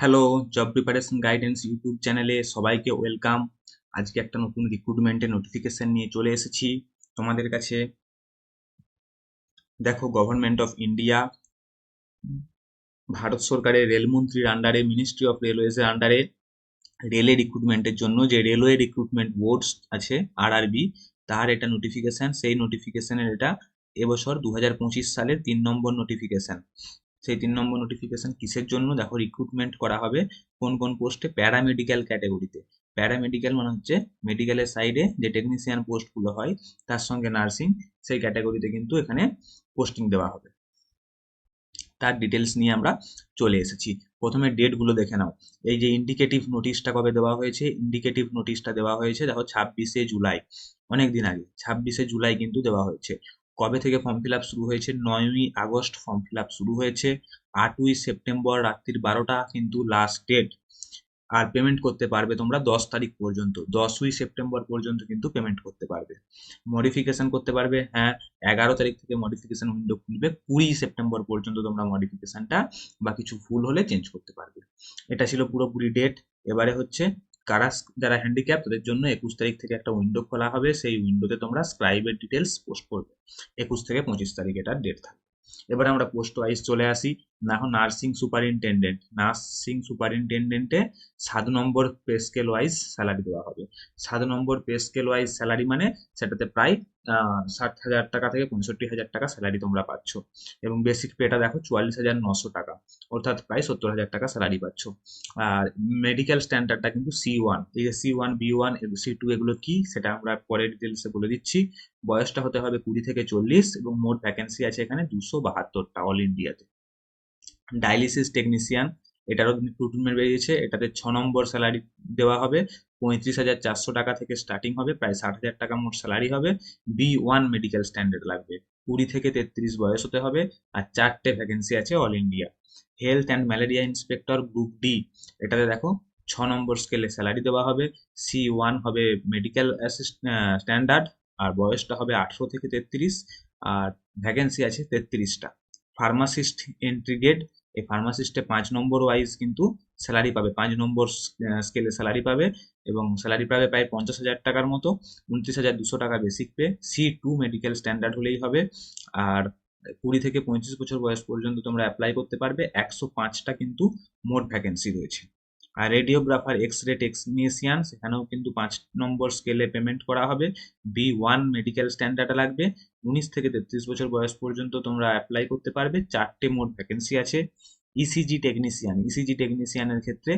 Hello job preparation guidance YouTube চ্যানেলে সবাইকে welcome আজকে একটা নতুন রিক্রুটমেন্টের নোটিফিকেশন নিয়ে চলে এসেছি তোমাদের কাছে। দেখো গভর্নমেন্ট অফ ইন্ডিয়া ভারত সরকারের রেলমন্ত্রীর আন্ডারে মিনিস্ট্রি অফ রেলওয়েজের আন্ডারে রেলে রিক্রুটমেন্টের জন্য যে রেলওয়ে রিক্রুটমেন্ট বোর্ডস আছে আরআরবি তার এটা নোটিফিকেশন সেই নোটিফিকেশনের এটা এবছর দু হাজার পঁচিশ সালের তিন নম্বর নোটিফিকেশন সেই তিন নম্বর নোটিফিকেশন কিসের জন্য? দেখো রিক্রুটমেন্ট করা হবে কোন কোন পোস্টে প্যারামেডিক্যাল ক্যাটাগরিতে প্যারামেডিক্যাল মানে হচ্ছে মেডিকেলের সাইডে যে টেকনিশিয়ান পোস্টগুলো হয়, তার সঙ্গে নার্সিং সেই ক্যাটাগরিতে কিন্তু এখানে পোস্টিং দেওয়া হবে। তার ডিটেলস নিয়ে আমরা চলে এসেছি। প্রথমে ডেটগুলো দেখে নাও। এই যে ইন্ডিকেটিভ নোটিশটা কবে দেওয়া হয়েছে? ইন্ডিকেটিভ নোটিশটা দেওয়া হয়েছে, দেখো ছাব্বিশে জুলাই, অনেক দিন আগে। ছাব্বিশে জুলাই কিন্তু দেওয়া হয়েছে। কবে থেকে ফর্ম ফিল আপ শুরু হয়েছে? নয়ই আগস্ট ফর্ম ফিল আপ শুরু হয়েছে। আটই সেপ্টেম্বর রাত্রির বারোটা কিন্তু লাস্ট ডেট আর পেমেন্ট করতে পারবে তোমরা দশ তারিখ পর্যন্ত। দশই সেপ্টেম্বর পর্যন্ত কিন্তু পেমেন্ট করতে পারবে। মডিফিকেশন করতে পারবে হ্যাঁ এগারো তারিখ থেকে মডিফিকেশন উইন্ডো খুলবে। কুড়ি সেপ্টেম্বর পর্যন্ত তোমরা মডিফিকেশনটা বা কিছু ভুল হলে চেঞ্জ করতে পারবে। এটা ছিল পুরোপুরি ডেট এবারে হচ্ছে কারা যারা হ্যান্ডিক্যাপ তাদের জন্য একুশ তারিখ থেকে একটা উইন্ডো খোলা হবে। সেই উইন্ডোতে তোমরা স্ক্রাইবের ডিটেলস পোস্ট করবে। একুশ থেকে পঁচিশ তারিখ এটার ডেট থাকবে। এবার আমরা পোস্ট ওয়াইজ চলে আসি। না এখন নার্সিং সুপারিনটেন্ডেন্ট নার্সিং সুপারিনটেন্ডেন্টে সাত নম্বর পে স্কেল ওয়াইজ স্যালারি দেওয়া হবে। সাত নম্বর পে স্কেল ওয়াইজ স্যালারি মানে সেটাতে প্রায় ষাট হাজার টাকা থেকে পঁয়ষট্টি হাজার টাকা স্যালারি তোমরা পাচ্ছ। এবং বেসিক পেটা দেখো চুয়াল্লিশ হাজার নশো টাকা, অর্থাৎ প্রায় সত্তর হাজার টাকা স্যালারি পাচ্ছ। আর মেডিকেল স্ট্যান্ডার্ডটা কিন্তু সি ওয়ান এই যে C one B one C two এগুলো কি? সেটা আমরা পরে ডিটেলসে বলে দিচ্ছি। বয়সটা হতে হবে কুড়ি থেকে চল্লিশ এবং মোট ভ্যাকেন্সি আছে এখানে দুশো বাহাত্তরটা অল ইন্ডিয়াতে ডায়ালিসিস টেকনিশিয়ান এটারও রিক্রুটমেন্ট বেরিয়েছে। এটাতে ছ নম্বর স্যালারি দেওয়া হবে। পঁয়ত্রিশ হাজার চারশো টাকা থেকে স্টার্টিং হবে, প্রায় ষাট হাজার টাকা মোট স্যালারি হবে। বি ওয়ান মেডিকেল স্ট্যান্ডার্ড লাগবে। কুড়ি থেকে তেত্রিশ বয়স হতে হবে আর চারটে ভ্যাকেন্সি আছে all India health and malaria inspector group D এটাতে দেখো ছ নম্বর স্কেলে স্যালারি দেওয়া হবে। সি ওয়ান হবে মেডিকেল স্ট্যান্ডার্ড আর বয়সটা হবে আঠেরো থেকে তেত্রিশ আর ভ্যাকেন্সি আছে তেত্রিশটা। ফার্মাসিস্ট এন্ট্রি এই ফার্মাসিস্টে পাঁচ নম্বর ওয়াইজ কিন্তু স্যালারি পাবে। পাঁচ নম্বর স্কেলে স্যালারি পাবে এবং স্যালারি পাবে প্রায় পঞ্চাশ হাজার টাকার মতো। উনত্রিশ হাজার দুশো টাকা basic pay C two medical standard হলেই হবে। আর কুড়ি থেকে পঁয়ত্রিশ বছর বয়স পর্যন্ত তোমরা অ্যাপ্লাই করতে পারবে। একশো পাঁচটা কিন্তু মোট ভ্যাকেন্সি রয়েছে। আর রেডিওগ্রাফার এক্স রে টেকনিশিয়ান সেখানেও কিন্তু পাঁচ নম্বর স্কেলে পেমেন্ট করা হবে। বি ওয়ান মেডিকেল স্ট্যান্ডার্ড লাগবে। উনিশ থেকে তেত্রিশ বছর বয়স পর্যন্ত তোমরা অ্যাপ্লাই করতে পারবে। চারটে মোট ভ্যাকেন্সি আছে। ইসিজি টেকনিশিয়ান ইসিজি টেকনিশিয়ানের ক্ষেত্রে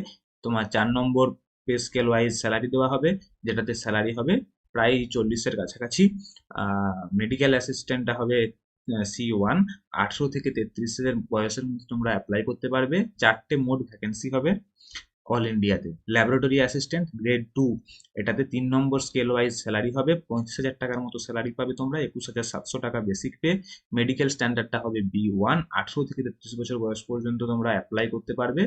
তোমার চার নম্বর পে স্কেল ওয়াইজ স্যালারি দেওয়া হবে, যেটাতে স্যালারি হবে প্রায় চল্লিশের কাছাকাছি। মেডিকেল অ্যাসিস্ট্যান্টটা হবে সি ওয়ান আঠেরো থেকে তেত্রিশের বয়সের মধ্যে তোমরা অ্যাপ্লাই করতে পারবে। চারটে মোট ভ্যাকেন্সি হবে। অল ইন্ডিয়াতে ল্যাবরেটরি অ্যাসিস্ট্যান্ট গ্রেড টু এটাতে তিন নম্বর স্কেল ওয়াইজ স্যালারি হবে, পঁয়ত্রিশ হাজার টাকার মতো স্যালারি পাবে তোমরা, একুশ হাজার সাতশো টাকা বেসিক পে মেডিকেল স্ট্যান্ডার্ডটা হবে বি ওয়ান আঠেরো থেকে তেত্রিশ বছর বয়স পর্যন্ত তোমরা অ্যাপ্লাই করতে পারবে।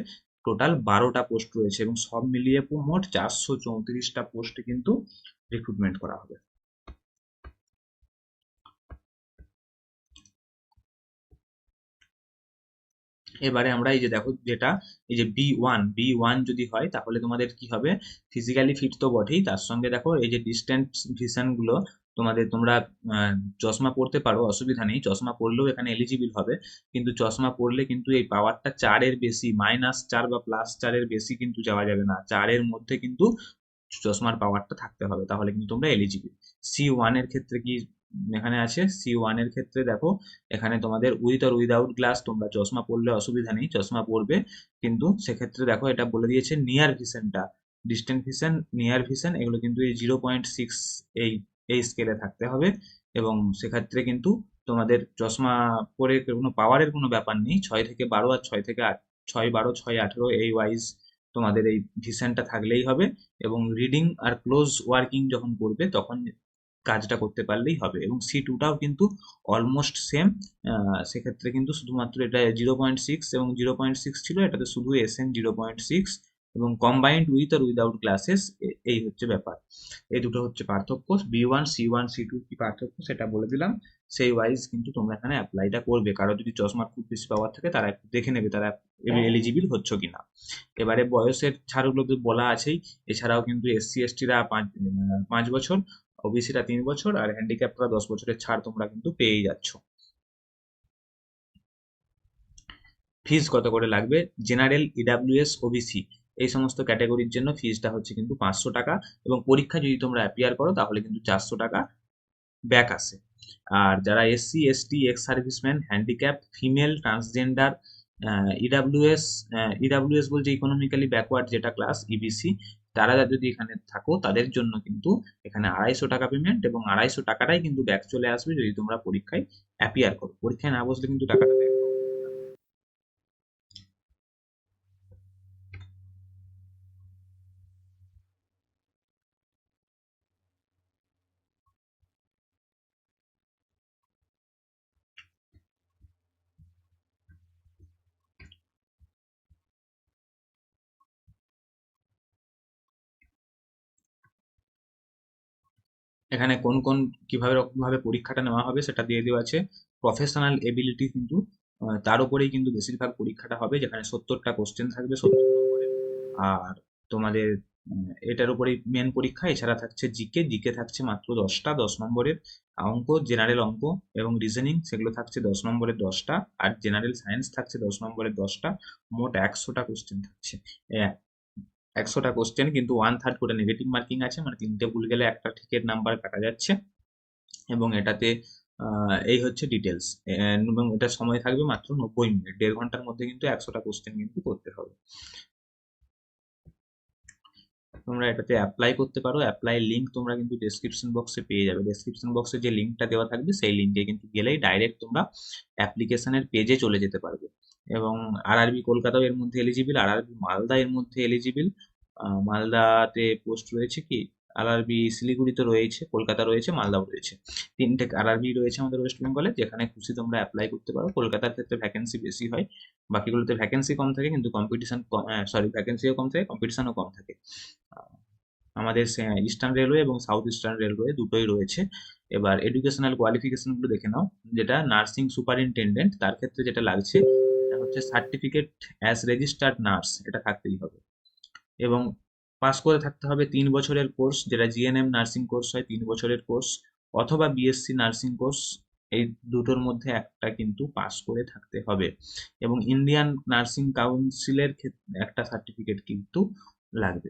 টোটাল বারোটা পোস্ট রয়েছে এবং সব মিলিয়ে মোট চারশো চৌত্রিশটা পোস্টে কিন্তু রিক্রুটমেন্ট করা হবে। এবারে আমরা এই যে দেখো যেটা, এই যে বি ওয়ান বি ওয়ান যদি হয় তাহলে তোমাদের কি হবে? ফিজিক্যালি ফিট তো বটেই, তার সঙ্গে দেখো এই যে ডিস্টেন্স ভিশনগুলো তোমাদের, তোমরা চশমা পড়তে পারো, অসুবিধা নেই। চশমা পড়লেও এখানে এলিজিবল হবে। কিন্তু চশমা পড়লে কিন্তু এই পাওয়ারটা চারের বেশি মাইনাস চার বা প্লাস চারের বেশি কিন্তু যাওয়া যাবে না। চারের মধ্যে কিন্তু চশমার পাওয়ারটা থাকতে হবে, তাহলে কিন্তু তোমরা এলিজিবল সি ওয়ানের ক্ষেত্রে কি এখানে আছে সি ওয়ানের ক্ষেত্রে দেখো, এখানে তোমাদের উইথ আর উইদাউট গ্লাস তোমরা চশমা পড়লে অসুবিধা নেই, চশমা পড়বে কিন্তু সেক্ষেত্রে দেখো এটা বলে দিয়েছে নিয়ার ভিশনটা ডিস্টেন্ট ভিশন নিয়ার ভিশন এগুলো কিন্তু এই জিরো পয়েন্ট সিক্স এই এই স্কেলে থাকতে হবে। এবং সেক্ষেত্রে কিন্তু তোমাদের চশমা পরে কোনো পাওয়ারের কোনো ব্যাপার নেই, ছয় থেকে বারো আর ছয় থেকে আট, ছয় বারো, ছয় আঠেরো এই ওয়াইজ তোমাদের এই ভিশনটা থাকলেই হবে। এবং রিডিং আর ক্লোজ ওয়ার্কিং যখন করবে, তখন কাজটা করতে পারলেই হবে এবং সি টুটাও কিন্তু অলমোস্ট সেম সেক্ষেত্রে কিন্তু শুধুমাত্র এটা জিরো পয়েন্ট সিক্স এবং জিরো পয়েন্ট সিক্স ছিল এটাতে শুধু S N zero point six এবং কম্বাইন্ড উইথ আর উইদাউট ক্লাসেস এই হচ্ছে ব্যাপার। এই দুটো হচ্ছে পার্থক্য B one C one C two কি পার্থক্য সেটা বলে দিলাম। সেই ওয়াইজ কিন্তু তোমরা এখানে অ্যাপ্লাইটা করবে। কারও যদি চশমার খুব বেশি পাওয়ার থাকে তারা একটু দেখে নেবে তারা এলিজিবল হচ্ছে কিনা। এবারে বয়সের ছাড়গুলো তো বলা আছেই এছাড়াও কিন্তু এসসি এসটিরা পাঁচ পাঁচ বছর ওবিসিরা তিন বছর আর হ্যান্ডিক্যাপরা দশ বছরের ছাড় তোমরা কিন্তু পেয়েই যাচ্ছ। ফিজ কত করে লাগবে? জেনারেল ইডাব্লিউএস ওবিসি এই সমস্ত ক্যাটাগরির জন্য ফিজটা হচ্ছে কিন্তু পাঁচশো টাকা এবং পরীক্ষা যদি তোমরা অ্যাপিয়ার করো তাহলে কিন্তু চারশো টাকা ব্যাক আসে। আর যারা SC ST ex serviceman handicap female transgender EWS EWS বলছে ইকোনমিক্যালি ব্যাকওয়ার্ড যেটা ক্লাস ইবিসি তারা যদি এখানে থাকো, তাদের জন্য কিন্তু এখানে আড়াইশো টাকা পেমেন্ট এবং আড়াইশো টাকাটাই কিন্তু ব্যাক চলে আসবে যদি তোমরা পরীক্ষায় অ্যাপিয়ার করো। পরীক্ষায় না বসলে কিন্তু টাকাটা এখানে কোন কোন কীভাবে রকম ভাবে পরীক্ষাটা নেওয়া হবে সেটা দিয়ে দেওয়া আছে। প্রফেশনাল এবিলিটি কিন্তু তার উপরেই কিন্তু বেশিরভাগ পরীক্ষাটা হবে, যেখানে সত্তরটা কোশ্চেন থাকবে সত্তর আর তোমাদের এটার উপরেই মেন পরীক্ষা, এছাড়া থাকছে জিকে জিকে থাকছে মাত্র দশটা, দশ নম্বরের অঙ্ক জেনারেল অঙ্ক এবং রিজনিং সেগুলো থাকছে দশ নম্বরের দশটা, আর জেনারেল সায়েন্স থাকছে দশ নম্বরের দশটা, মোট একশোটা কোশ্চেন থাকছে। একশোটা কোশ্চেন কিন্তু ওয়ান থার্ড করে নেগেটিভ মার্কিং আছে। মানে তিনটে ভুল গেলে একটা ঠিকের নাম্বার কাটা যাচ্ছে। এবং এটাতে এই হচ্ছে ডিটেলস এবং এটা সময় থাকবে মাত্র নব্বই মিনিট। দেড় ঘণ্টার মধ্যে কিন্তু একশোটা কোশ্চেন কিন্তু করতে হবে। তোমরা এটাতে অ্যাপ্লাই করতে পারো। অ্যাপ্লাই লিঙ্ক তোমরা কিন্তু ডেসক্রিপশন বক্সে পেয়ে যাবে। ডেসক্রিপশন বক্সে যে লিঙ্কটা দেওয়া থাকবে, সেই লিঙ্কে কিন্তু গেলেই ডাইরেক্ট তোমরা অ্যাপ্লিকেশনের পেজে চলে যেতে পারবে। এবং আরআরবি কলকাতাও এর মধ্যে এলিজিবিল আর আরবি মালদা এর মধ্যে এলিজিবল মালদাতে পোস্ট রয়েছে কি? আরআরবি শিলিগুড়িতে রয়েছে, কলকাতা রয়েছে, মালদাও রয়েছে। তিনটে আরআরবি রয়েছে আমাদের ওয়েস্ট বেঙ্গলে যেখানে খুশি তোমরা অ্যাপ্লাই করতে পারো। কলকাতার ক্ষেত্রে ভ্যাকেন্সি বেশি হয়, বাকিগুলোতে ভ্যাকেন্সি কম থাকে, কিন্তু কম্পিটিশন সরি ভ্যাকেন্সিও কম থাকে কম্পিটিশনও কম থাকে। আমাদের ইস্টার্ন রেলওয়ে এবং সাউথ ইস্টার্ন রেলওয়ে দুটোই রয়েছে। এবার এডুকেশনাল কোয়ালিফিকেশনগুলো দেখে নাও, যেটা নার্সিং সুপারিনটেন্ডেন্ট তার ক্ষেত্রে যেটা লাগছে হচ্ছে সার্টিফিকেট অ্যাজ রেজিস্টার্ড নার্স এটা থাকতেই হবে। এবং পাস করে থাকতে হবে তিন বছরের কোর্স যেটা জিএনএম নার্সিং কোর্স হয়, তিন বছরের কোর্স অথবা বিএসসি নার্সিং কোর্স এই দুটোর মধ্যে একটা কিন্তু পাস করে থাকতে হবে। এবং ইন্ডিয়ান নার্সিং কাউন্সিলের ক্ষেত্রে একটা সার্টিফিকেট কিন্তু লাগবে,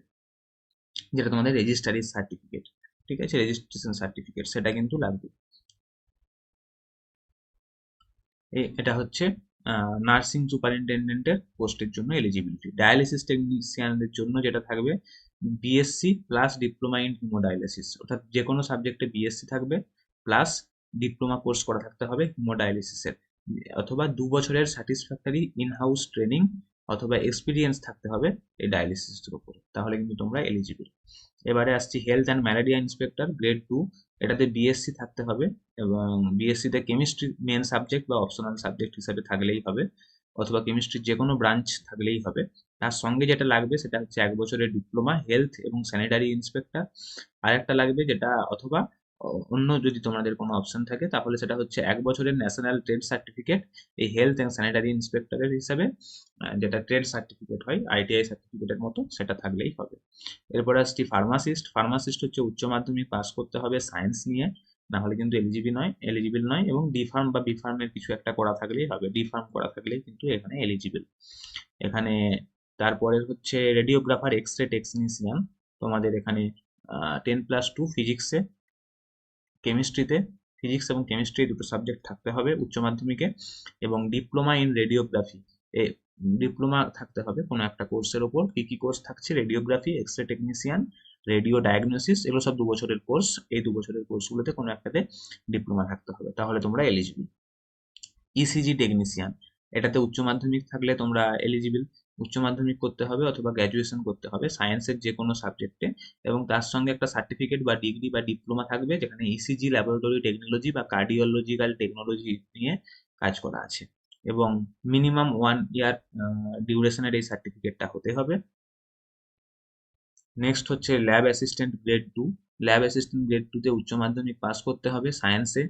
যেটা তোমাদের রেজিস্ট্রারি সার্টিফিকেট ঠিক আছে? রেজিস্ট্রেশন সার্টিফিকেট সেটা কিন্তু লাগবে। এটা হচ্ছে নার্সিং সুপারিনটেন্ডেন্টের পোস্টের জন্য এলিজিবিলিটি ডায়ালিসিস টেকনিশিয়ানদের জন্য যেটা থাকবে BSc plus diploma in haemodialysis অর্থাৎ যে কোনো সাবজেক্টে বিএসসি থাকবে প্লাস ডিপ্লোমা কোর্স করা থাকতে হবে হিমোডায়ালিসিসের অথবা দু বছরের স্যাটিসফ্যাক্টরি ইন হাউস ট্রেনিং অথবা এক্সপিরিয়েন্স থাকতে হবে এই ডায়ালিসিসের উপরে। তাহলে কিন্তু তোমরা এলিজিবল এবারে আসছি health and malaria inspector grade two এটাতে বিএসসি থাকতে হবে এবং বিএসসি তে কেমিস্ট্রি মেন সাবজেক্ট বা অপশনাল সাবজেক্ট হিসাবে থাকলেই হবে অথবা কেমিস্ট্রির যে কোনো ব্রাঞ্চ থাকলেই হবে। তার সঙ্গে যেটা লাগবে সেটা হচ্ছে এক বছরের ডিপ্লোমা হেলথ এবং স্যানিটারি ইন্সপেক্টর আর একটা লাগবে যেটা অথবা অন্য যদি তোমাদের কোনো অপশন থাকে, তাহলে সেটা হচ্ছে এক বছরের ন্যাশনাল ট্রেড সার্টিফিকেট এই হেলথ অ্যান্ড স্যানিটারি ইন্সপেক্টরের হিসাবে যেটা ট্রেড সার্টিফিকেট হয় আইটিআই সার্টিফিকেটের মতো, সেটা থাকলেই হবে। এরপর আসছি ফার্মাসিস্ট ফার্মাসিস্ট হচ্ছে উচ্চ মাধ্যমিক পাস করতে হবে সায়েন্স নিয়ে না হলে কিন্তু এলিজিবল নয় এলিজিবল নয় এবং ডি ফার্ম বা বি ফার্মের কিছু একটা করা থাকলেই হবে ডি ফার্ম করা থাকলেই কিন্তু এখানে এলিজিবল এখানে তারপরে হচ্ছে রেডিওগ্রাফার এক্স রে টেকনিশিয়ান তোমাদের এখানে টেন প্লাস টু ফিজিক্সে কেমিস্ট্রিতে, ফিজিক্স এবং কেমিস্ট্রি দুটো সাবজেক্ট থাকতে হবে উচ্চ মাধ্যমিকে এবং ডিপ্লোমা ইন রেডিওগ্রাফি। এ ডিপ্লোমা থাকতে হবে কোনো একটা কোর্সের ওপর। কী কী কোর্স থাকছে? Radiography X ray technician, radio diagnosis, এগুলো সব দু বছরের কোর্স। এই দু বছরের কোর্সগুলোতে কোনো একটাতে ডিপ্লোমা থাকতে হবে। তাহলে তোমরা এলিজিবল। ইসিজি টেকনিশিয়ান, এটাতে উচ্চ মাধ্যমিক থাকলে তোমরা এলিজিবল। উচ্চ মাধ্যমিক করতে হবে অথবা গ্র্যাজুয়েশন করতে হবে সায়েন্সের যে কোনো সাবজেক্টে এবং তার সঙ্গে একটা সার্টিফিকেট বা ডিগ্রি বা ডিপ্লোমা থাকবে যেখানে ইসিজি ল্যাবরেটরি টেকনোলজি বা কার্ডিওলজিক্যাল টেকনোলজি নিয়ে কাজ করা আছে এবং মিনিমাম ওয়ান ইয়ার ডিউরেশনের এই সার্টিফিকেটটা হতে হবে। নেক্সট হচ্ছে lab assistant grade two lab assistant grade টুতে উচ্চ মাধ্যমিক পাস করতে হবে সায়েন্সে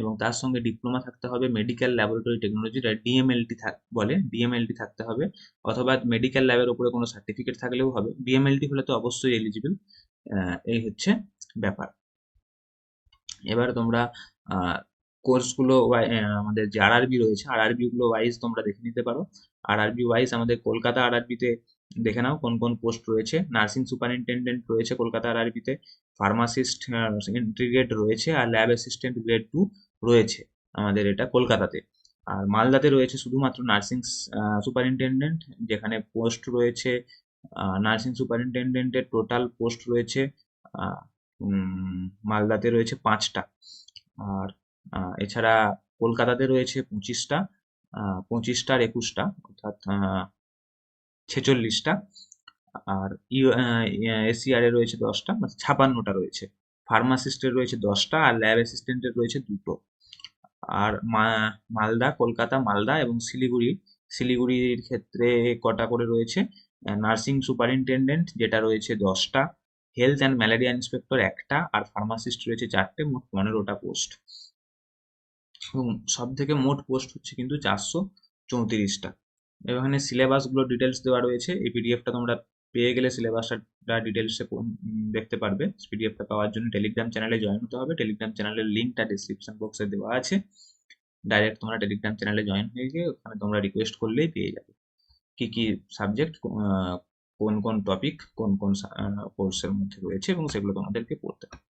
এবং তার সঙ্গে ডিপ্লোমা থাকতে হবে মেডিকেল ল্যাবরেটরি টেকনোলজি ডিএমএলটি থাক, বলে ডিএমএলটি থাকতে হবে অথবা মেডিকেল ল্যাবের উপরে কোনো সার্টিফিকেট থাকলেও হবে। ডিএমএলটি হলে তো অবশ্যই এলিজিবল এই হচ্ছে ব্যাপার। এবার তোমরা কোর্সগুলো আমাদের যে আরআরবি রয়েছে আরআরবি গুলো ওয়াইজ তোমরা দেখে নিতে পারো। আরআরবি ওয়াইজ আমাদের কলকাতা আরআরবিতে দেখে নাও কোন কোন পোস্ট রয়েছে। নার্সিং সুপারিনটেন্ডেন্ট রয়েছে কলকাতা আরআরবিতে ফার্মাসিস্ট ইন্টিগ্রেট রয়েছে আর ল্যাব অ্যাসিস্ট্যান্ট গ্রেড টু রয়েছে আমাদের এটা কলকাতাতে। আর মালদাতে রয়েছে শুধুমাত্র নার্সিং সুপারিনটেন্ডেন্ট, যেখানে পোস্ট রয়েছে নার্সিং সুপারিনটেন্ডেন্টের টোটাল পোস্ট রয়েছে মালদাতে রয়েছে পাঁচটা। আর এছাড়া কলকাতাতে রয়েছে পঁচিশটা পঁচিশটার একুশটা, অর্থাৎ ছেচল্লিশটা, আর এসিআর এ রয়েছে দশটা মানে ছাপান্নটা রয়েছে। ফার্মাসিস্টের রয়েছে দশটা, আর ল্যাব অ্যাসিস্ট্যান্টের রয়েছে দুটো। আর মালদা, কলকাতা, মালদা এবং শিলিগুড়ি, শিলিগুড়ির ক্ষেত্রে কটা করে রয়েছে? নার্সিং সুপারিনটেন্ডেন্ট যেটা রয়েছে দশটা, হেলথ অ্যান্ড ম্যালেরিয়া ইন্সপেক্টর একটা, আর ফার্মাসিস্ট রয়েছে চারটে, মোট পনেরোটা পোস্ট। এবং সব থেকে মোট পোস্ট হচ্ছে কিন্তু চারশো চৌত্রিশটা। এখানে সিলেবাসগুলো ডিটেলস দেওয়া রয়েছে। এই পিডিএফটা তোমরা পেয়ে গেলে সিলেবাসটা ডিটেলসে দেখতে পারবে। পিডিএফটা পাওয়ার জন্য টেলিগ্রাম চ্যানেলে জয়েন হতে হবে। টেলিগ্রাম চ্যানেলের লিঙ্কটা ডিসক্রিপশন বক্সে দেওয়া আছে। ডাইরেক্ট তোমরা টেলিগ্রাম চ্যানেলে জয়েন হয়ে গিয়ে ওখানে তোমরা রিকোয়েস্ট করলেই পেয়ে যাবে। কি কি সাবজেক্ট কোন কোন টপিক কোন কোন কোর্সের মধ্যে রয়েছে এবং সেগুলো তোমাদেরকে পড়তে হবে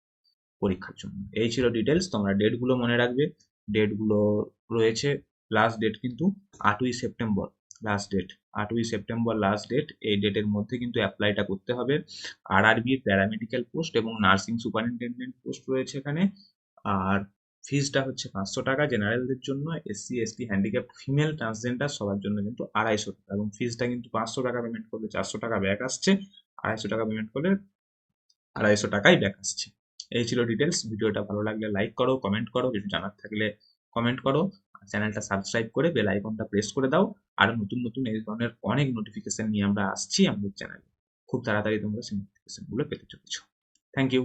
পরীক্ষার জন্য। এই ছিল ডিটেলস তোমরা ডেটগুলো মনে রাখবে। ডেটগুলো রয়েছে। লাস্ট ডেট কিন্তু আটই সেপ্টেম্বর। লাস্ট ডেট আটই সেপ্টেম্বর লাস্ট ডেট এই ডেটের মধ্যে কিন্তু অ্যাপ্লাইটা করতে হবে। আর আরআরবি প্যারামেডিক্যাল পোস্ট এবং নার্সিং সুপারিনটেন্ডেন্ট পোস্ট রয়েছে এখানে। আর ফিজটা হচ্ছে পাঁচশো টাকা। জেনারেলদের জন্য SC ST handicap female transgender সবার জন্য কিন্তু আড়াইশো টাকা। এবং ফিজটা কিন্তু পাঁচশো টাকা পেমেন্ট করলে চারশো টাকা ব্যাক আসছে। আড়াইশো টাকা পেমেন্ট করলে আড়াইশো টাকাই ব্যাক আসছে। এই ছিল ডিটেলস ভিডিওটা ভালো লাগলে লাইক করো কমেন্ট করো। কিছু জানার থাকলে কমেন্ট করো চ্যানেলটা সাবস্ক্রাইব করে বেল আইকনটা প্রেস করে দাও, আর নতুন নতুন এই ধরনের অনেক নোটিফিকেশন নিয়ে আমরা আসছি আমাদের চ্যানেলে খুব তাড়াতাড়ি তোমরা সেই নোটিফিকেশনগুলো পেতে চলেছ। Thank you